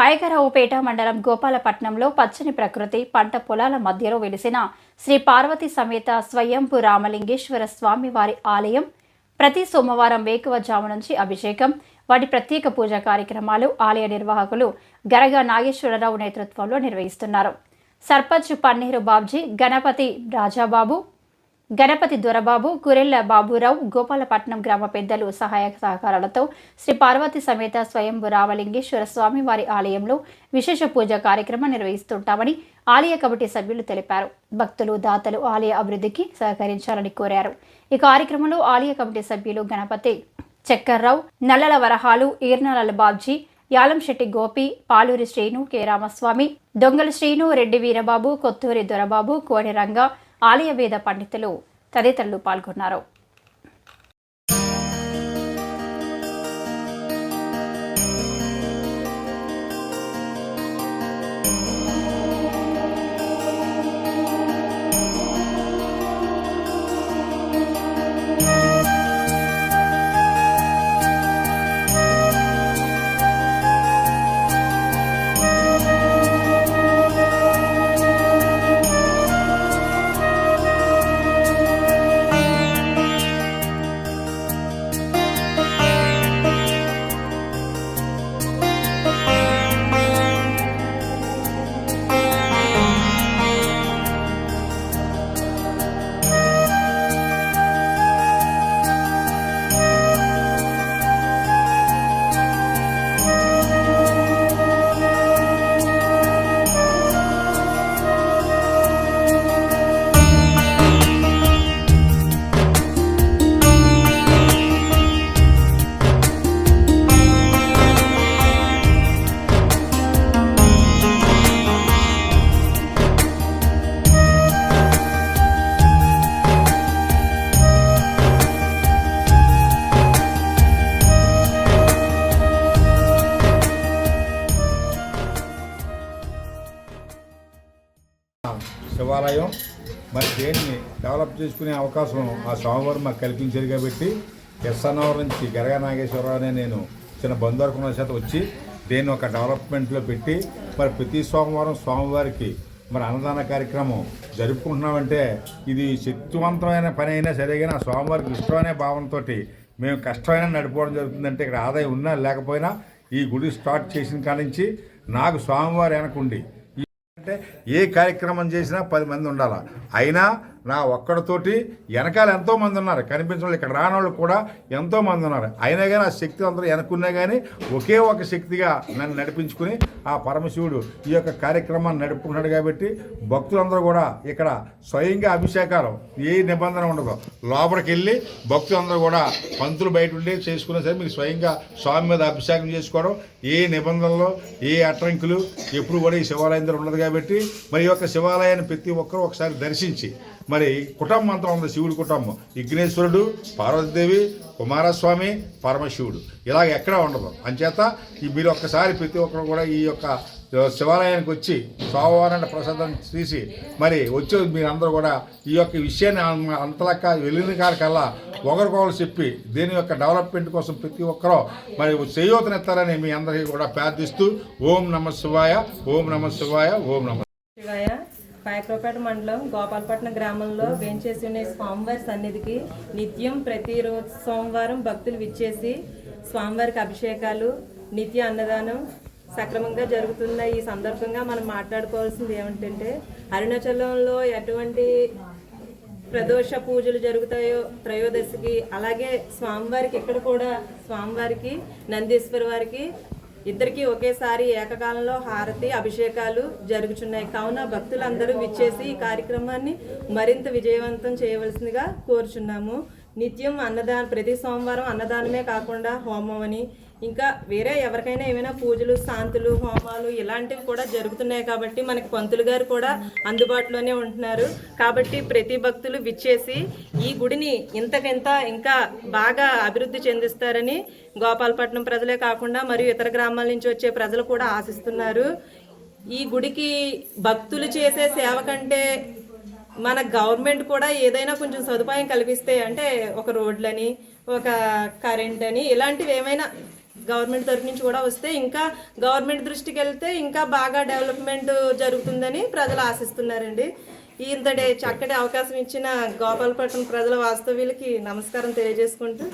పాయకరావుపేట మండలం గోపాలపట్నంలో పచ్చని ప్రకృతి పంట పొలాల మధ్యలో వెలిసిన శ్రీ పార్వతి సమేత స్వయంభు రామలింగేశ్వర స్వామి వారి ఆలయం ప్రతి సోమవారం వేకువజాము నుంచి అభిషేకం వాటి ప్రత్యేక పూజా కార్యక్రమాలు ఆలయ నిర్వాహకులు గరగ నాగేశ్వరరావు నేతృత్వంలో నిర్వహిస్తున్నారు. సర్పంచ్ పన్నీరు బాబ్జీ గణపతి రాజాబాబు గణపతి దొరబాబు కురెల్ల బాబురావు గోపాలపట్నం గ్రామ పెద్దలు సహాయ సహకారాలతో శ్రీ పార్వతి సమేత స్వయంభు రామలింగేశ్వర స్వామి వారి ఆలయంలో విశేష పూజ కార్యక్రమం నిర్వహిస్తుంటామని ఆలయ కమిటీ సభ్యులు తెలిపారు. భక్తులు దాతలు ఆలయ అభివృద్ధికి సహకరించాలని కోరారు. ఈ కార్యక్రమంలో ఆలయ కమిటీ సభ్యులు గణపతి చక్కర్రావు నల్లల వరహాలు ఈర్నల బాబ్జీ యాలంశెట్టి గోపి పాలూరి శ్రీను కె రామస్వామి దొంగల శ్రీను రెడ్డి వీరబాబు కొత్తూరి దొరబాబు కోడిరంగ ఆలయ వేద పండితులు తదితరులు పాల్గొన్నారు. శివాలయం మరి దేన్ని డెవలప్ చేసుకునే అవకాశం ఆ స్వామివారు మాకు కల్పించేది కాబట్టి ఎస్ఎన్ఆర్ నుంచి గరగా నాగేశ్వరరావు అనే నేను చిన్న బంధువర్గం చేత వచ్చి దేన్ని ఒక డెవలప్మెంట్లో పెట్టి మరి ప్రతి సోమవారం స్వామివారికి మరి అన్నదాన కార్యక్రమం జరుపుకుంటున్నామంటే ఇది శక్తివంతమైన పని అయినా సరే కానీ ఆ స్వామివారికి ఇష్టమైన భావంతో మేము కష్టమైన నడిపోవడం జరుగుతుందంటే ఇక్కడ ఆదాయం ఉన్నా లేకపోయినా ఈ గుడి స్టార్ట్ చేసిన కాడ నుంచి నాకు స్వామివారు వెనకుండి ఏ కార్యక్రమం చేసినా పది మంది ఉండాలి? అయినా నా ఒక్కడితోటి వెనకాల ఎంతో మంది ఉన్నారు. కనిపించిన వాళ్ళు ఇక్కడ రాని వాళ్ళు కూడా ఎంతో మంది ఉన్నారు. అయినా కానీ ఆ శక్తి అందరూ వెనకున్నా కానీ ఒకే ఒక శక్తిగా నన్ను నడిపించుకుని ఆ పరమశివుడు ఈ యొక్క కార్యక్రమాన్ని నడుపుకున్నాడు కాబట్టి భక్తులందరూ కూడా ఇక్కడ స్వయంగా అభిషేకాలు ఏ నిబంధన ఉండదు లోపలికి వెళ్ళి భక్తులందరూ కూడా పంతులు బయట ఉండి చేసుకున్నా సరే మీకు స్వయంగా స్వామి మీద అభిషేకం చేసుకోవడం ఏ నిబంధనలు ఏ అట్రంకులు ఎప్పుడు కూడా ఈ శివాలయం దగ్గర ఉండదు కాబట్టి మరి ఈ యొక్క శివాలయాన్ని ప్రతి ఒక్కరూ ఒకసారి దర్శించి మరి కుటుంబం అంతా ఉంది శివుడి కుటుంబం. విఘ్నేశ్వరుడు పార్వతీదేవి కుమారస్వామి పరమశివుడు. ఇలాగ ఎక్కడా ఉండదు. అంచేత ఈ మీరు ఒక్కసారి ప్రతి ఒక్కరు కూడా ఈ యొక్క శివాలయానికి వచ్చి సోమవారం ప్రసాదం తీసి మరి వచ్చే మీరందరూ కూడా ఈ యొక్క విషయాన్ని అంతలక్క వెళ్ళిన కాడికల్లా ఒకరికొకరు చెప్పి దీని యొక్క డెవలప్మెంట్ కోసం ప్రతి ఒక్కరూ మరి చేయూతనిస్తారని మీ అందరికీ కూడా ప్రార్థిస్తూ ఓం నమ శివాయ ఓం నమ శివాయ ఓం నమ శివాయ. పాయక్రోపేట మండలం గోపాలపట్నం గ్రామంలో వేంచేసి ఉన్న స్వామివారి సన్నిధికి నిత్యం ప్రతిరోజు సోమవారం భక్తులు విచ్చేసి స్వామివారికి అభిషేకాలు నిత్య అన్నదానం సక్రమంగా జరుగుతున్న ఈ సందర్భంగా మనం మాట్లాడుకోవాల్సింది ఏమిటంటే అరుణాచలంలో ఎటువంటి ప్రదోష పూజలు జరుగుతాయో త్రయోదశికి అలాగే స్వామివారికి ఇక్కడ కూడా స్వామివారికి నందీశ్వరి వారికి ఇద్దరికి ఒకేసారి ఏకకాలంలో హారతి అభిషేకాలు జరుగుతున్నాయి కావున భక్తులందరూ విచ్చేసి ఈ కార్యక్రమాన్ని మరింత విజయవంతం చేయవలసిందిగా కోరుచున్నాము. నిత్యం అన్నదానం ప్రతి సోమవారం అన్నదానమే కాకుండా హోమం అని. ఇంకా వేరే ఎవరికైనా ఏమైనా పూజలు శాంతులు హోమాలు ఇలాంటివి కూడా జరుగుతున్నాయి కాబట్టి మనకి పంతులు గారు కూడా అందుబాటులోనే ఉంటున్నారు. కాబట్టి ప్రతి భక్తులు విచ్చేసి ఈ గుడిని ఇంతకింత ఇంకా బాగా అభివృద్ధి చెందిస్తారని గోపాలపట్నం ప్రజలే కాకుండా మరియు ఇతర గ్రామాల నుంచి వచ్చే ప్రజలు కూడా ఆశిస్తున్నారు. ఈ గుడికి భక్తులు చేసే సేవ కంటే మన గవర్నమెంట్ కూడా ఏదైనా కొంచెం సదుపాయం కల్పిస్తే అంటే ఒక రోడ్లని ఒక కరెంట్ అని ఇలాంటివి ఏమైనా గవర్నమెంట్ తరఫు నుంచి కూడా వస్తే ఇంకా గవర్నమెంట్ దృష్టికి వెళ్తే ఇంకా బాగా డెవలప్మెంట్ జరుగుతుందని ప్రజలు ఆశిస్తున్నారండి. ఇంతటి చక్కటి అవకాశం ఇచ్చిన గోపాలపట్నం ప్రజల వాస్తవ్యులకి నమస్కారం తెలియజేసుకుంటూ.